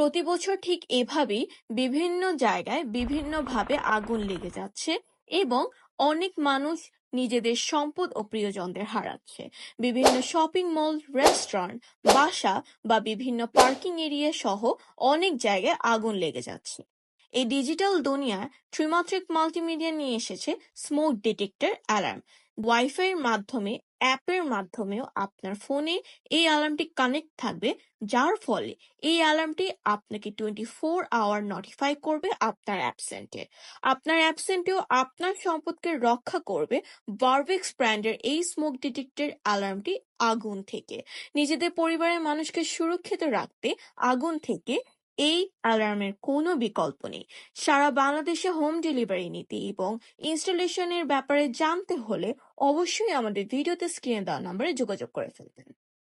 প্রতি বছর ঠিক এভাবেই বিভিন্ন জায়গায় বিভিন্নভাবে আগুন লেগে যাচ্ছে এবং অনেক মানুষ নিজেদের সম্পদ ও প্রিয়জনদের হারাচ্ছে। বিভিন্ন শপিং মল, রেস্টুরেন্ট, বাসা বা বিভিন্ন পার্কিং এরিয়া সহ অনেক জায়গায় আগুন লেগে যাচ্ছে। এই ডিজিটাল দুনিয়ায় ত্রিমাত্রিক মাল্টিমিডিয়া নিয়ে এসেছে স্মোক ডিটেক্টর অ্যালার্ম। ওয়াইফাই এর মাধ্যমে অ্যাপের মাধ্যমেও আপনার ফোনে এই অ্যালার্মটি কানেক্ট থাকবে। যার ফলে এই অ্যালার্মটি আপনাকে টোয়েন্টি ফোর আওয়ার নোটিফাই করবে আপনার অ্যাবসেন্টে আপনার অ্যাবসেন্টেও আপনার সম্পদকে রক্ষা করবে বারবেক্স ব্র্যান্ডের এই স্মোক ডিটেক্টর অ্যালার্মটি আগুন থেকে। নিজেদের পরিবারের মানুষকে সুরক্ষিত রাখতে আগুন থেকে এই অ্যালার্মের কোনো বিকল্প নেই। সারা বাংলাদেশে হোম ডেলিভারি নীতি এবং ইনস্টলেশনের ব্যাপারে জানতে হলে অবশ্যই আমাদের ভিডিওতে স্ক্রিনে দেওয়া নম্বরে যোগাযোগ করে ফেলবেন।